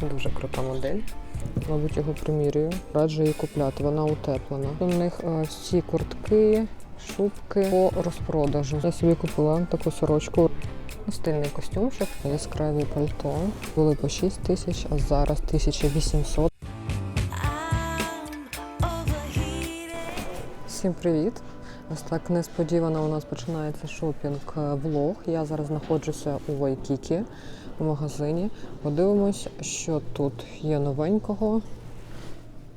Дуже крута модель. Мабуть, його примірюю. Раджу її купляти. Вона утеплена. У них е, всі куртки, шубки по розпродажу. Я собі купила таку сорочку. Стильний костюмчик, яскраві пальто. Були по 6 тисяч, а зараз 1800. Всім привіт! Ось так несподівано у нас починається шопінг-влог. Я зараз знаходжуся у Вайкікі у магазині. Подивимось, що тут є новенького,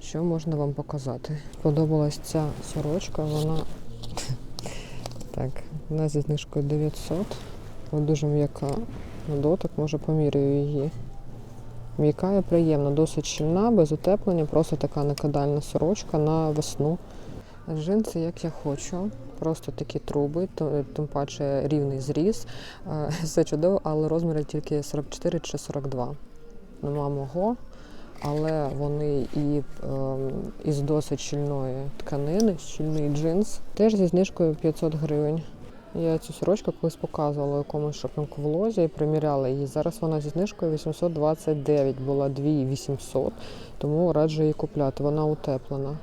що можна вам показати. Подобалась ця сорочка, вона так, вона зі знижкою 900. Вона дуже м'яка. Дотик, може поміряю її. М'яка і приємна, досить щільна, без утеплення, просто така накидальна сорочка на весну. Джинси, як я хочу, просто такі труби, тим паче рівний зріз. Е, Все чудово, але розміри тільки 44 чи 42. Нема мого, але вони і ем, із досить щільної тканини, щільний джинс. Теж зі знижкою 500 гривень. Я цю сорочку колись показувала якомусь шопінг-влозі і приміряла її. Зараз вона зі знижкою 829, була 2800, тому раджу її купляти. Вона утеплена.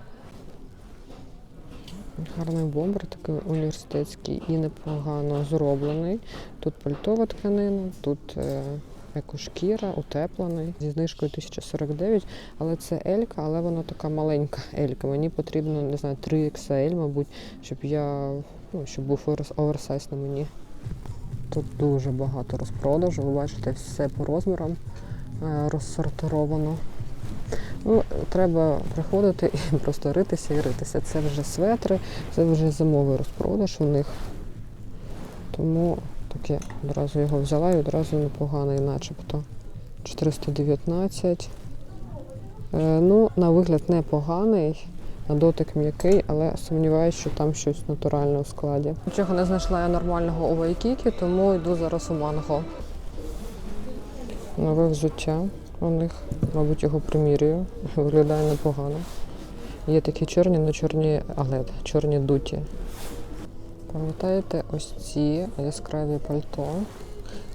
Гарний бомбер, такий університетський і непогано зроблений. Тут пальтова тканина, тут е, екошкіра, утеплений зі знижкою 1049, але це Елька, але вона така маленька Елька. Мені потрібно, не знаю, 3 XL, мабуть, щоб я ну, щоб був оверсайз на мені. Тут дуже багато розпродажу. Ви бачите, все по розмірам е, розсортировано. Ну, треба приходити і просто ритися і ритися. Це вже светри, це вже зимовий розпродаж у них. Тому так я одразу його взяла і одразу непоганий, начебто. 419. Е, ну, на вигляд непоганий, на дотик м'який, але сумніваюся, що там щось натуральне у складі. Нічого не знайшла я нормального у Вайкікі, тому йду зараз у манго. Нове взуття у них, мабуть, його примірюю. Виглядає непогано. Є такі чорні, але чорні, але чорні дуті. Пам'ятаєте ось ці яскраві пальто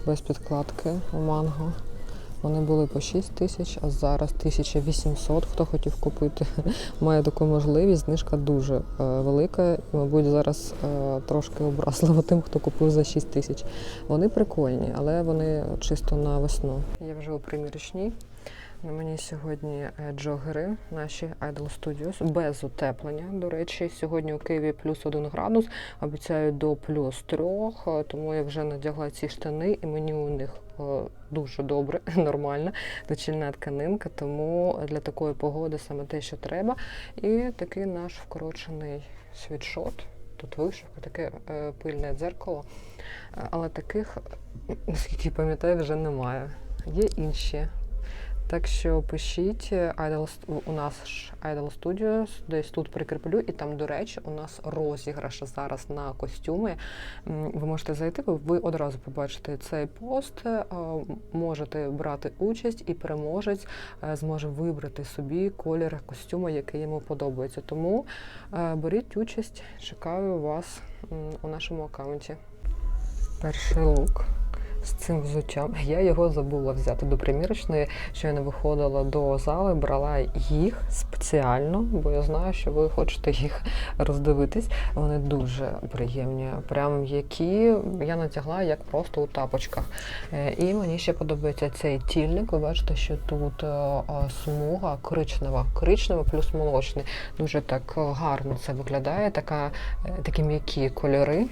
без підкладки у манго? Вони були по 6 тисяч, а зараз 1800. Хто хотів купити, має таку можливість. Знижка дуже е, велика. І, мабуть, зараз е, трошки образливо тим, хто купив за 6 тисяч. Вони прикольні, але вони чисто на весну. Я вже у примірочній. На мені сьогодні е, джогери наші Idol Studios без утеплення. До речі, сьогодні у Києві плюс один градус, обіцяють до плюс трьох, е, тому я вже надягла ці штани, і мені у них е, дуже добре, нормально, дочільна тканинка, тому для такої погоди саме те, що треба. І такий наш вкорочений світшот. Тут вишивка, таке пильне дзеркало. Але таких, наскільки пам'ятаю, вже немає. Є інші. Так що пишіть Idol, у нас ж Idol Studios, десь тут прикріплю, і там, до речі, у нас розіграш зараз на костюми. Ви можете зайти, ви- одразу побачите цей пост, е, можете брати участь, і переможець е, зможе вибрати собі колір костюму, який йому подобається. Тому е, беріть участь, чекаю вас у нашому аккаунті. Перший лук з цим взуттям. Я його забула взяти до примірочної, що я не виходила до зали, брала їх спеціально, бо я знаю, що ви хочете їх роздивитись. Вони дуже приємні, прям м'які. Я натягла як просто у тапочках. Е, І мені ще подобається цей тільник. Ви бачите, що тут е, е, смуга коричнева, коричнева плюс молочний. Дуже так гарно це виглядає. Така, такі м'які кольори.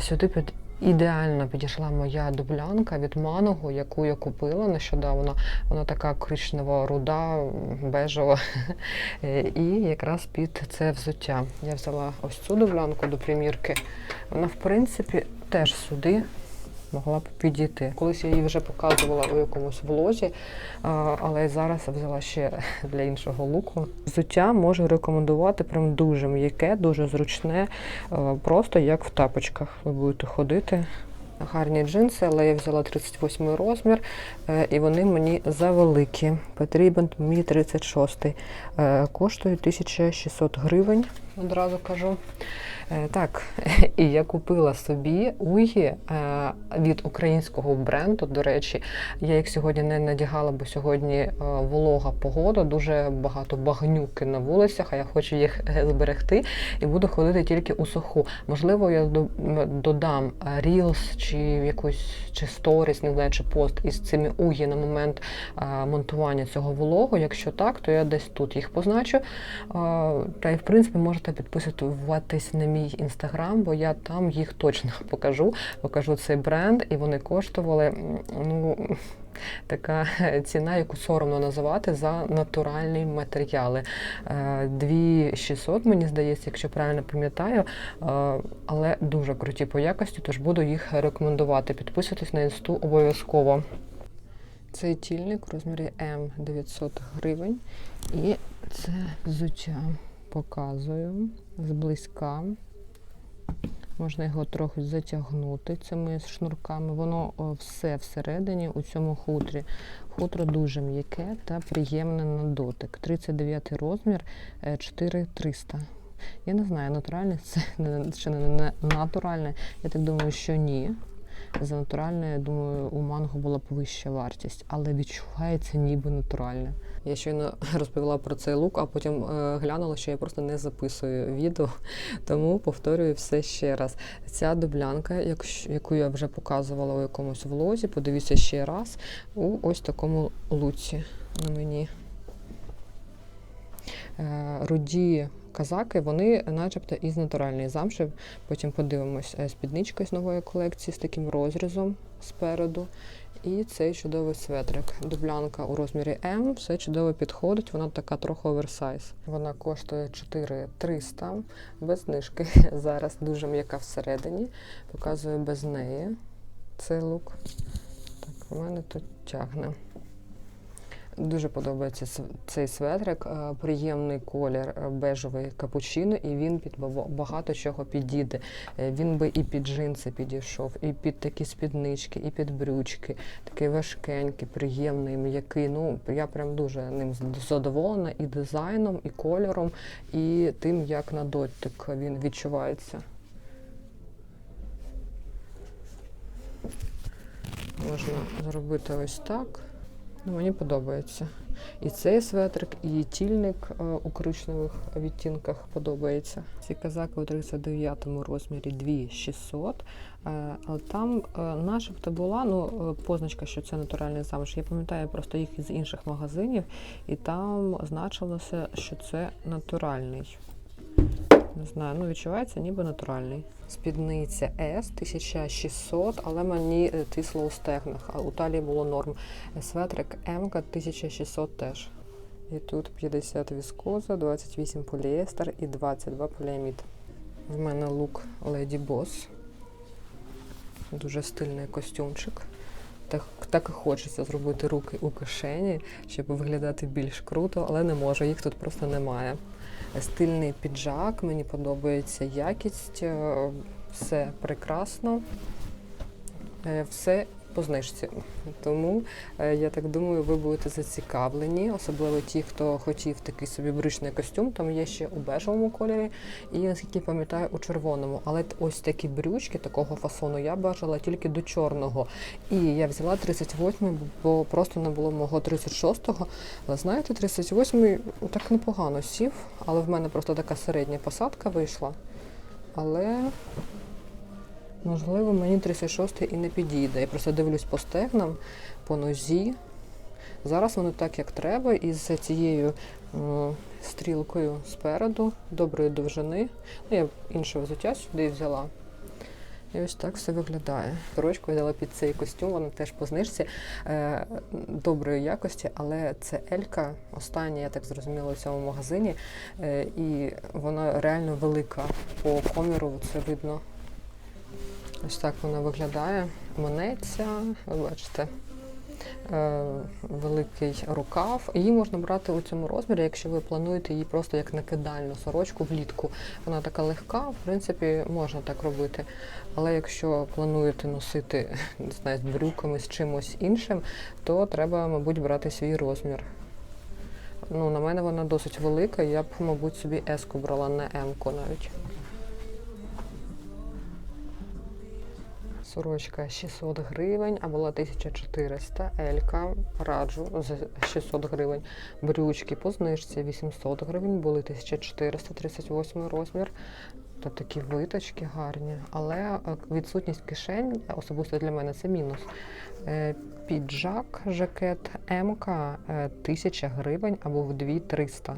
Сюди під ідеально підійшла моя дублянка від маного, яку я купила нещодавно. Вона така коричнева руда, бежева. І якраз під це взуття. Я взяла ось цю дублянку до примірки. Вона, в принципі, теж сюди. Могла б підійти. Колись я її вже показувала у якомусь влозі, але зараз я взяла ще для іншого луку. Взуття можу рекомендувати прям дуже м'яке, дуже зручне, е, просто як в тапочках. Ви будете ходити. Гарні джинси, але я взяла 38 розмір, е, і вони мені завеликі. Потрібен мій 36. Е, Коштує 1600 гривень. Одразу кажу. Е, Так, і я купила собі угі е, від українського бренду. До речі, я їх сьогодні не надягала, бо сьогодні е, волога погода, дуже багато багнюки на вулицях, а я хочу їх зберегти і буду ходити тільки у суху. Можливо, я додам Reels чи якусь чи сторіс, не знаю, чи пост із цими угі на момент монтування цього вологу. Якщо так, то я десь тут їх позначу. Та й в принципі можете підписуватись на мій інстаграм, бо я там їх точно покажу. Покажу цей бренд, і вони коштували ну. Така ціна, яку соромно називати за натуральні матеріали. Е, 2600, мені здається, якщо правильно пам'ятаю, е, але дуже круті по якості, тож буду їх рекомендувати. Підписуйтесь на інсту обов'язково. Цей тільник у розмірі М 900 гривень. І це взуття показую зблизька. Можна його трохи затягнути цими шнурками. Воно все всередині у цьому хутрі. Хутро дуже м'яке та приємне на дотик. 39 розмір, е, 4300. Я не знаю, натуральне це чи не натуральне. Я так думаю, що ні. За натуральне, я думаю, у манго була б вища вартість, але відчувається ніби натуральне. Я щойно розповіла про цей лук, а потім е, глянула, що я просто не записую відео, тому повторюю все ще раз. Ця дублянка, яку я вже показувала у якомусь влозі, подивіться ще раз у ось такому луці на мені. Е, Руді казаки, вони начебто із натуральної замші. Потім подивимось е, спідничка з нової колекції з таким розрізом спереду. І цей чудовий светрик. Дублянка у розмірі М, все чудово підходить, вона така трохи оверсайз. Вона коштує 4300 без знижки. Зараз дуже м'яка всередині. Показую без неї цей лук. Так, у мене тут тягне. Дуже подобається цей светрик. е, Приємний колір е, бежевий капучино, і він під багато чого підійде. Е, Він би і під джинси підійшов, і під такі спіднички, і під брючки. Такий важкенький, приємний, м'який. Ну я прям дуже ним задоволена і дизайном, і кольором, і тим, як на дотик він відчувається. Можна зробити ось так. Ну, мені подобається. І цей светрик, і тільник е, у коричневих відтінках подобається. Ці казаки у 39 розмірі 2600, е, але там е, начебто була ну, позначка, що це натуральний замш. Я пам'ятаю просто їх із інших магазинів, і там значилося, що це натуральний. Не знаю, ну відчувається ніби натуральний. Спідниця S 1600, але мені е, тисло у стегнах, а у талії було норм. Светрик М 1600 теж. І тут 50 віскоза, 28 поліестер і 22 поліамід. В мене лук Lady Boss. Дуже стильний костюмчик. Так, так і хочеться зробити руки у кишені, щоб виглядати більш круто, але не можу, їх тут просто немає. Стильний піджак, мені подобається якість, е, все прекрасно, е, все по знижці. Тому е, я так думаю, ви будете зацікавлені, особливо ті, хто хотів такий собі брючний костюм. Там є ще у бежевому кольорі і, наскільки пам'ятаю, у червоному. Але ось такі брючки такого фасону я бажала тільки до чорного. І я взяла 38, бо просто не було мого 36-го. Але знаєте, 38-й так непогано сів, але в мене просто така середня посадка вийшла. Але можливо мені 36-й і не підійде. Я просто дивлюсь по стегнам, по нозі. Зараз воно так, як треба, із цією м, стрілкою спереду, доброї довжини. Ну, я інше взуття сюди взяла. І ось так все виглядає. Сорочку взяла під цей костюм, вона теж по знижці е, доброї якості, але це Елька, остання, я так зрозуміла, у цьому магазині. Е, і вона реально велика. По коміру це видно. Ось так вона виглядає. Монеться, ви бачите. Е, великий рукав. Її можна брати у цьому розмірі, якщо ви плануєте її просто як накидальну сорочку влітку. Вона така легка, в принципі, можна так робити. Але якщо плануєте носити не знаю, з брюками, з чимось іншим, то треба, мабуть, брати свій розмір. ну, на мене вона досить велика. Я б, мабуть, собі еску брала не М-ку навіть. Сорочка 600 гривень, а була 1400. Елька раджу за 600 гривень. Брючки по знижці 800 гривень, були 1400, 38 розмір. Та такі виточки гарні, але е, відсутність кишень особисто для мене це мінус. Е, Піджак, жакет МК 1000 гривень або в 2300.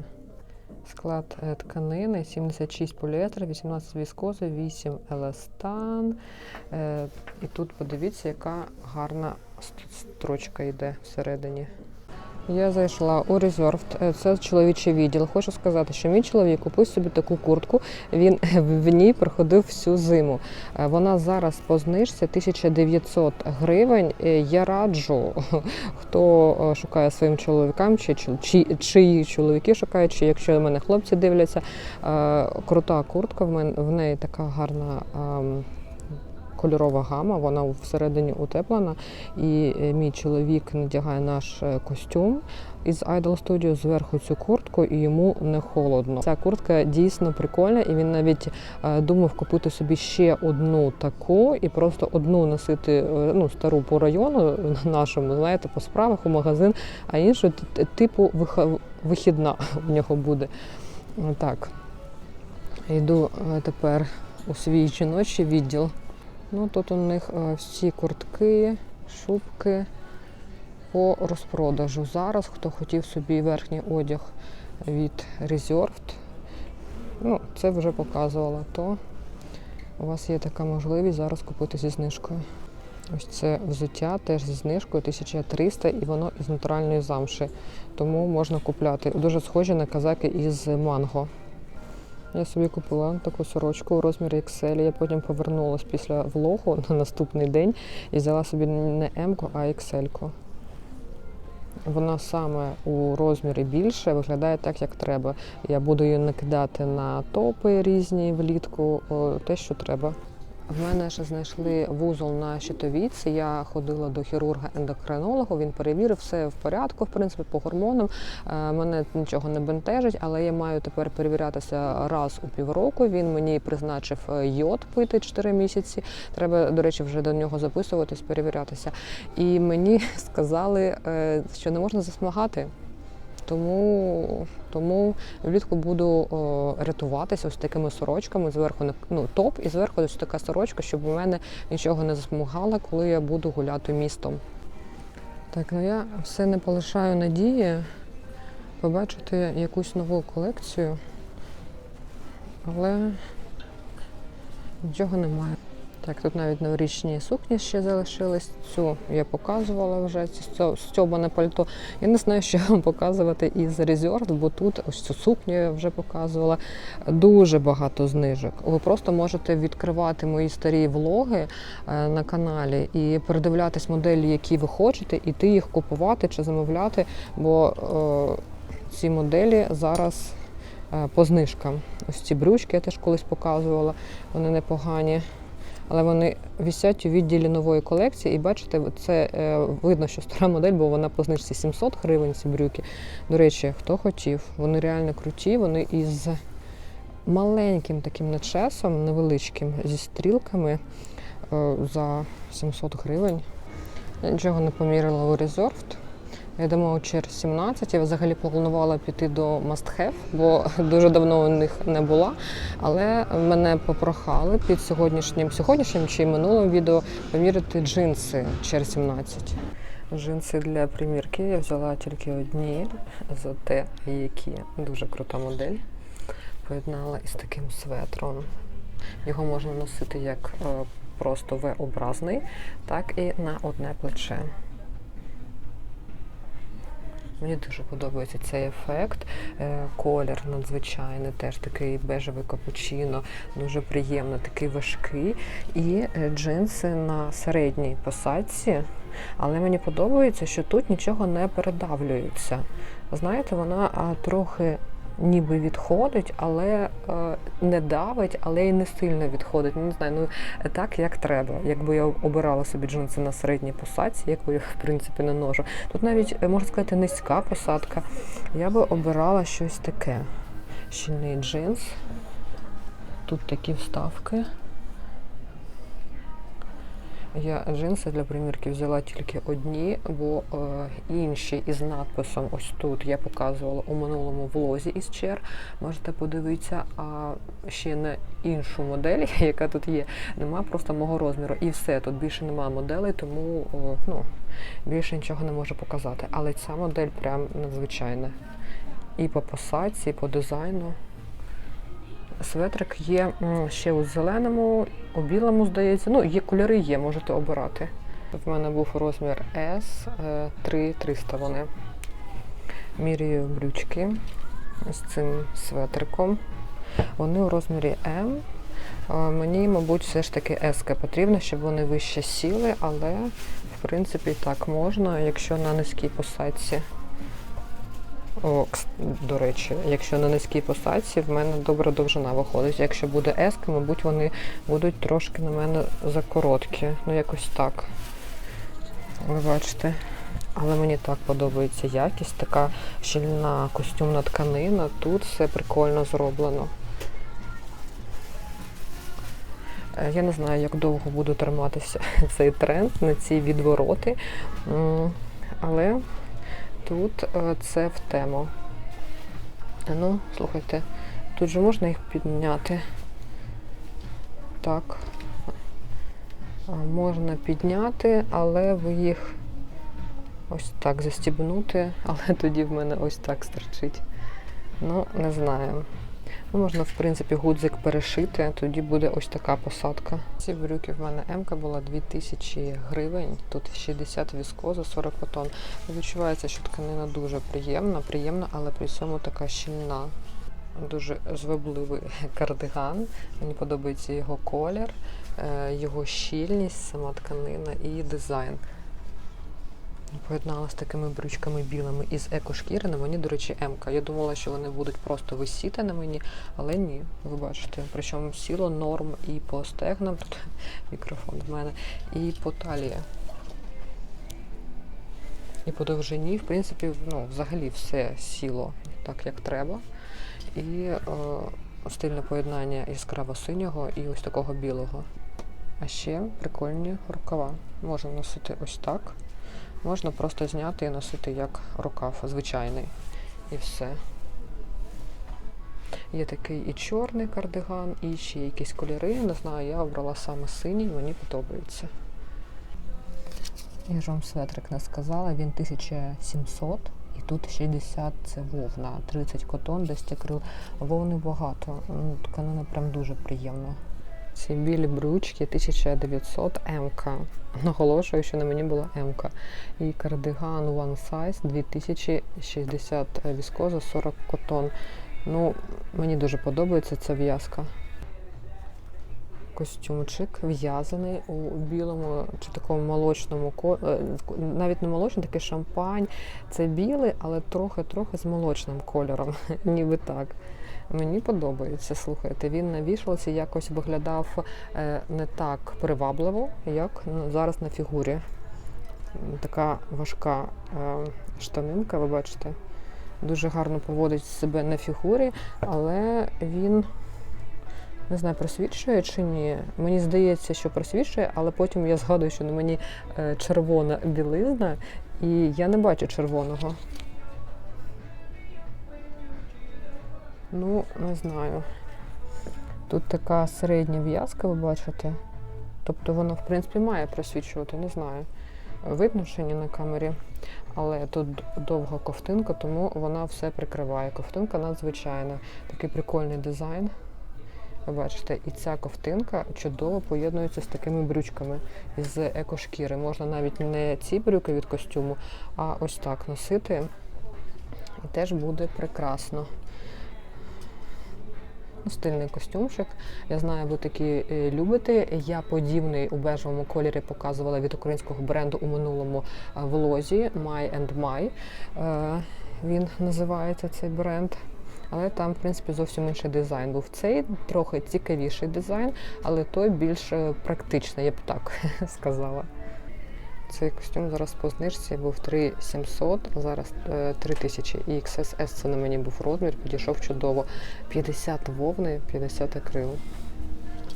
Склад е, тканини 76 поліестер, 18 віскози, 8 еластан. Е, І тут подивіться, яка гарна строчка йде всередині. Я зайшла у Reserved, е, це чоловічий відділ. Хочу сказати, що мій чоловік купив собі таку куртку. Він в ній проходив всю зиму. Е, Вона зараз по знижці 1900 гривень. Е, Я раджу, хто е, шукає своїм чоловікам, чи, чиї чоловіки шукають, чи якщо мене хлопці дивляться. е, Крута куртка, в мене в неї така гарна. Кольорова гама, вона всередині утеплена. І е, мій чоловік надягає наш е, костюм із Idol Studio зверху цю куртку, і йому не холодно. Ця куртка дійсно прикольна, і він навіть е, думав купити собі ще одну таку і просто одну носити ну, стару по району нашому, знаєте, по справах у магазин, а іншу типу вихідна в нього буде. Так. Йду тепер у свій жіночий відділ. Ну, тут у них е, всі куртки, шубки по розпродажу. Зараз, хто хотів собі верхній одяг від Reserved, ну, це вже показувала, то у вас є така можливість зараз купити зі знижкою. Ось це взуття теж зі знижкою 1300 і воно із натуральної замши. Тому можна купляти. Дуже схожі на казаки із манго. Я собі купила таку сорочку у розмірі XL. Я потім повернулася після влогу на наступний день і взяла собі не М, а XL. Вона саме у розмірі більше виглядає так, як треба. Я буду її накидати на топи різні влітку, те, що треба. В мене ще знайшли вузол на щитовідці. Я ходила до хірурга-ендокринолога. Він перевірив все в порядку, в принципі, по гормонам. Е, Мене нічого не бентежить, але я маю тепер перевірятися раз у півроку. Він мені призначив е, йод пити 4 місяці. Треба, до речі, вже до нього записуватись, перевірятися. І мені сказали, е, що не можна засмагати. Тому, тому влітку буду о, рятуватися ось такими сорочками. Зверху ну, топ і зверху ось така сорочка, щоб у мене нічого не засмугало, коли я буду гуляти містом. Так, ну я все не полишаю надії побачити якусь нову колекцію, але нічого немає. Так, тут навіть новорічні сукні ще залишились. Цю я показувала вже, цю стьобане пальто. Я не знаю, що вам показувати із Resort, бо тут ось цю сукню я вже показувала. Дуже багато знижок. Ви просто можете відкривати мої старі влоги е, на каналі і передивлятись моделі, які ви хочете, іти їх купувати чи замовляти, бо е, ці моделі зараз е, по знижкам. Ось ці брючки я теж колись показувала, вони непогані. Але вони висять у відділі нової колекції, і бачите, це е, видно, що стара модель, бо вона по знижці 700 гривень ці брюки. До речі, хто хотів, вони реально круті, вони із маленьким таким начесом, невеличким, зі стрілками е, за 700 гривень. Я нічого не поміряла у Reserved. Я думаю, через 17. Я взагалі планувала піти до Have, бо дуже давно у них не була. Але мене попрохали під сьогоднішнім, сьогоднішнім чи минулим відео поміряти джинси через 17. Джинси для примірки я взяла тільки одні, зате які дуже крута модель. Поєднала із таким светром. Його можна носити як е, просто V-образний, так і на одне плече. Мені дуже подобається цей ефект. Е, Колір надзвичайний, теж такий бежевий капучино, дуже приємно, такий важкий. І е, джинси на середній посадці. Але мені подобається, що тут нічого не передавлюється. Знаєте, вона трохи ніби відходить, але е, не давить, але й не сильно відходить. Ну, Не знаю, ну так як треба. Якби я обирала собі джинси на середній посадці, яку я в принципі не ножу. Тут навіть е, можна сказати низька посадка. Я би обирала щось таке. Щільний джинс. Тут такі вставки. Я джинси для примірки взяла тільки одні, бо е, інші із надписом ось тут я показувала у минулому влозі із чер. Можете подивитися, а ще на іншу модель, яка тут є, нема просто мого розміру. І все, тут більше немає моделей, тому о, ну, більше нічого не можу показати. Але ця модель прям надзвичайна. І по посадці, і по дизайну. Светрик є ще у зеленому, у білому, здається. Ну, є кольори є, можете обирати. В мене був розмір S, е, 3300 вони. Міряю брючки з цим светриком. Вони у розмірі M. Е, Мені, мабуть, все ж таки S потрібно, щоб вони вище сіли, але в принципі так можна, якщо на низькій посадці. О, до речі, якщо на низькій посадці, в мене добра довжина виходить. Якщо буде S, мабуть, вони будуть трошки на мене закороткі. Ну, якось так. Ви бачите. Але мені так подобається якість, така щільна костюмна тканина. Тут все прикольно зроблено. Е, Я не знаю, як довго буде триматися цей тренд на ці відвороти. Але тут е, це в тему. Ну, слухайте, тут же можна їх підняти. Так. Можна підняти, але ви їх ось так застібнути, але тоді в мене ось так стерчить. Ну, не знаю. Ну, можна, в принципі, гудзик перешити, тоді буде ось така посадка. Ці брюки в мене М була 2000 гривень, тут 60 віскоза, 40 котон. Відчувається, що тканина дуже приємна, приємна, але при цьому така щільна. Дуже звабливий кардиган. Мені подобається його колір, е, його щільність, сама тканина і дизайн. Поєднала з такими брючками білими із екошкіри. На мені, до речі, М-ка. Я думала, що вони будуть просто висіти на мені, але ні, ви бачите. Причому сіло норм і по стегнам, тут мікрофон в мене, і по талії. І по довжині, в принципі, ну, взагалі все сіло так, як треба. І е, стильне поєднання яскраво синього і ось такого білого. А ще прикольні рукава. Можна носити ось так. Можна просто зняти і носити як рукав звичайний. І все. Є такий і чорний кардиган, і ще якісь кольори. Не знаю, я обрала саме синій, мені подобається. Я ж вам светрик не сказала, він 1700 і тут 60 це вовна, 30 котон, 10 акрил. Вовни багато. Тканина прям дуже приємна. Ці білі брючки 1900 МК. Наголошую, що на мені була МК. І кардиган One Size 2060 віскоза 40 котон. Ну, мені дуже подобається ця в'язка. Костюмчик в'язаний у білому чи такому молочному е, навіть не молочний, такий шампань. Це білий, але трохи-трохи з молочним кольором, ніби так. Мені подобається, слухайте. Він на вішалці якось виглядав е, не так привабливо, як ну, зараз на фігурі. Така важка е, штанинка, ви бачите. Дуже гарно поводить себе на фігурі, але він не знаю, просвічує чи ні. Мені здається, що просвічує, але потім я згадую, що на мені е, червона білизна, і я не бачу червоного. Ну, не знаю. Тут така середня в'язка, ви бачите. Тобто воно, в принципі, має просвічувати, не знаю. Видно чи ні на камері. Але тут довга ковтинка, тому вона все прикриває. Ковтинка надзвичайна. Такий прикольний дизайн. Ви бачите, і ця ковтинка чудово поєднується з такими брючками з екошкіри. Можна навіть не ці брюки від костюму, а ось так носити. І теж буде прекрасно. Ну, Стильний костюмчик. Я знаю, ви такі е, любите. Я подібний у бежевому кольорі показувала від українського бренду у минулому е, влозі My and My. Е, Він називається цей бренд. але там, в принципі, зовсім інший дизайн був. Цей трохи цікавіший дизайн, але той більш практичний, я б так сказала. Цей костюм зараз по знижці був 3700, а зараз е, 3000. І XSS це на мені був розмір, підійшов чудово. 50 вовни, 50 акрил.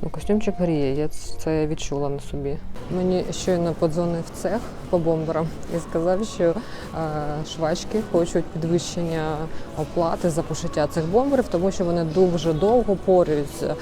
Ну, костюмчик гріє, я це відчула на собі. Мені щойно подзвонив цех по бомберам і сказав, що е, швачки хочуть підвищення оплати за пошиття цих бомберів, тому що вони дуже довго порюються,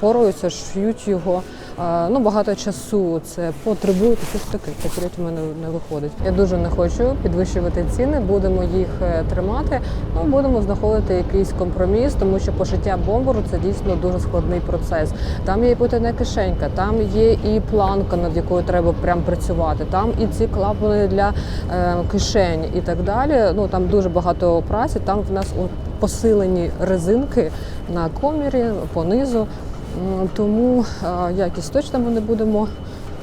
поруються, шьють його. Е, ну, багато часу це потребує, щось таке. Це у мене не виходить. Я дуже не хочу підвищувати ціни, будемо їх е, тримати. Ну, будемо знаходити якийсь компроміс, тому що пошиття бомберу це дійсно дуже складний процес. Там є і потайна кишенька, там є і планка, над якою треба прям працювати. Там і ці клапани для е, кишень і так далі. Ну там дуже багато праці. Там в нас посилені резинки на комірі, понизу. Тому е, якість точно ми не будемо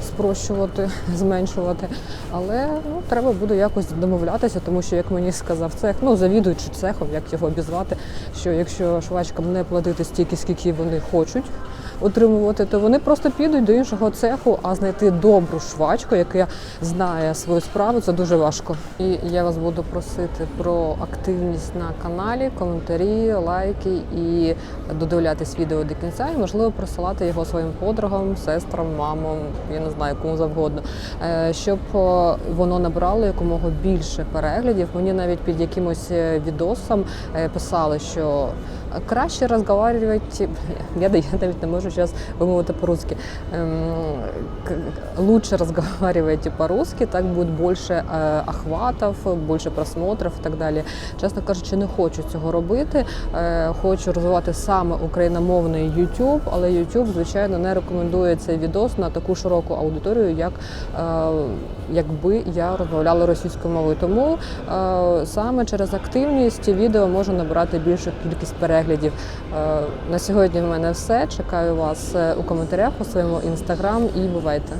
спрощувати, зменшувати. Але ну, треба буде якось домовлятися, тому що, як мені сказав цех, ну завідуючи цехом, як його обізвати, що якщо швачкам не платити стільки, скільки вони хочуть отримувати, то вони просто підуть до іншого цеху, а знайти добру швачку, яка знає свою справу, це дуже важко. І я вас буду просити про активність на каналі, коментарі, лайки і додивлятись відео до кінця, і можливо присилати його своїм подругам, сестрам, мамам, я не знаю, кому завгодно, Е, щоб е, воно набрало якомога більше переглядів. Мені навіть під якимось е, відосом писали, що краще розговаривати, я, я навіть не можу зараз вимовити по-русски, Ем, лучше разговаривайте по-русски, так буде більше е, охватів, більше просмотрів і так далі. Чесно кажучи, не хочу цього робити. Е, Хочу розвивати саме україномовний YouTube, але YouTube, звичайно, не рекомендує цей відос на таку широку аудиторію, як е, якби я розмовляла російською мовою. Тому саме через активність відео може набирати більшу кількість переглядів. Е, На сьогодні в мене все. Чекаю вас е, у коментарях у своєму інстаграм і бувайте.